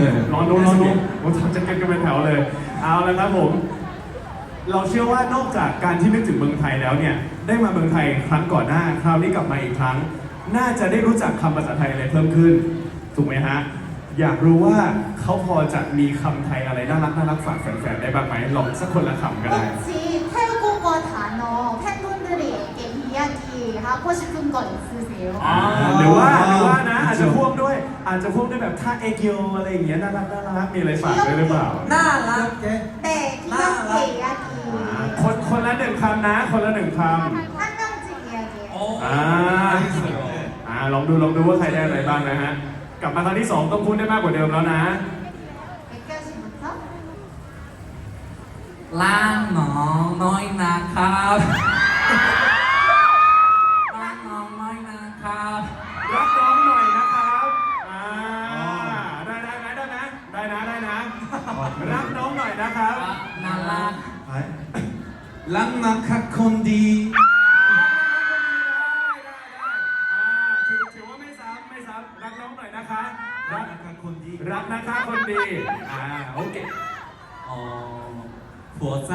네. รอดูรอดูผมทำจะเก็ตกันเป็นแถวเลย เอาละครับผม เราเชื่อว่านอกจากการที่นึกถึงเมืองไทยแล้วเนี่ย ได้มาเมืองไทยครั้งก่อนหน้า คราวนี้กลับมาอีกครั้ง น่าจะได้รู้จักคำภาษาไทยอะไรเพิ่มขึ้น ถูกไหมฮะ อยากรู้ว่าเขาพอจะมีคำไทยอะไรน่ารักน่ารักฝากแฟนๆได้บ้างไหมลองสักคนละคำก็ได้ 혹시 태국어 단어 팬분들에게 이야기 하고 싶은 거 있으세 요? อ่าหรือว่าหรือว่านะอาจจะพ่วงด้วย อาจจะพ่วงด้วยแบบท่าเอกีโออะไรอย่างเงี้ยน่ารักน่ารักมีอะไรฝากด้วยหรือเปล่า น่ารักแต่ท่า 네, เจีย야 기. คนคนละหนึ่งคำนะ คนละหนึ่งคำ한 명씩 이야기해 요. อ่าอ่าลองดูลองดูว่าใครได้อะไรบ้างนะฮะ กลับมาครั้งที่สองต้องพูดได้มากกว่าเดิมแล้วนะ?ล่างหนองน้อยนะครับ รักน้องหน่อยนะครับน่ารักรักนะคคนดีถือว่าไม่ซ้ำไม่ซ้ำรักน้องหน่อยนะคะ รักนะคคนดี รักนะคะคนดีโอเคอ๋อผัวใจ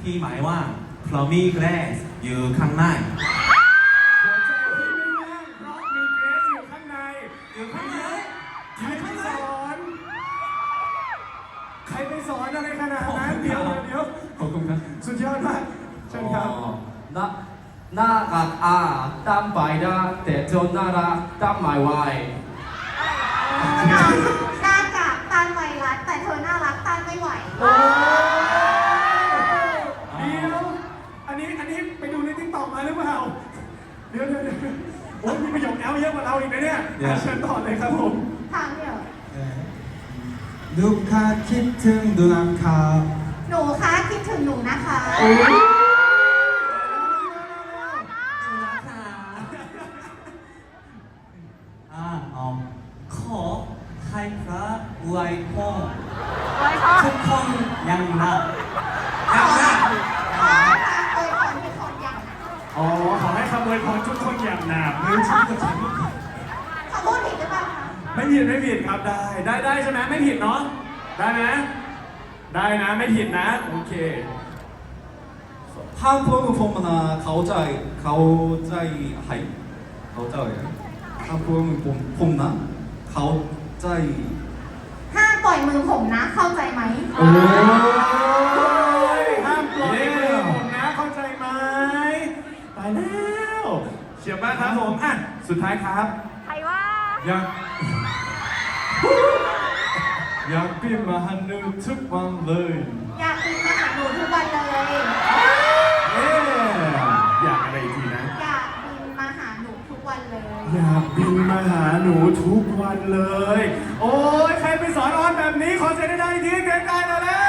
ที่หมายว่า promise grace อยู่ข้างใน ไปสอนอะไรขนาดนั้นเดี๋ยวเดี๋ยวขอบคุณครับสุดยอดมากเชิญครับน่าน่ารักอะตามไปนะแต่เธอน่ารักตามไม่ไหวหน้ากากต้านไวรัสแต่เธอน่ารักต้านไม่ไหวโอ้เดี๋ยวอันนี้อันนี้ไปดูในทิกตอกมาหรือเปล่าเดี๋ยวเดี๋ยวเดี๋ยวโอ้ยมีประโยคแอลเยอะกว่าเราอีกนะเนี่ยอะเชิญต่อเลยครับผมทางเดียว ลูกค้าคิดถึงดูนัคาหนูคะคิดถึงหนูนะคะอ่าขอไทยพระอวยคนยังรัยังรักอ๋อขอให้คำอวยพรทุกคนอย่างหนาเมื่อชื่อคนฉันเขอโทษผิดหรือเปล่าะ ไม่ผิดไม่ผิดครับได้ ได้ได้ใช่ไหมไม่ผิดเนาะ ได้ไหมได้นะไม่ผิดนะ โอเค 한국어 보면 가오자이 가오자이 하이 가오자이 한국어 봄나 가오자이 ห้ามปล่อยมือผมนะ เข้าใจไหม โอ้ยห้ามปล่อยมือผมนะ เข้าใจไหมตายแล้วเฉียบมากครับผมอ่ะสุดท้ายครับ 약 약빈 마한누 특방레이 อยากบินมาหาหนูทุกวันเลย เอ๊ะอยากอะไรอีกทีนะ อยากบินมาหาหนูทุกวันเลย อยากบินมาหาหนูทุกวันเลย โอ้ยใครไปสอนออนแบบนี้ ขอเสียงได้อีกทีเกินได้แล้ว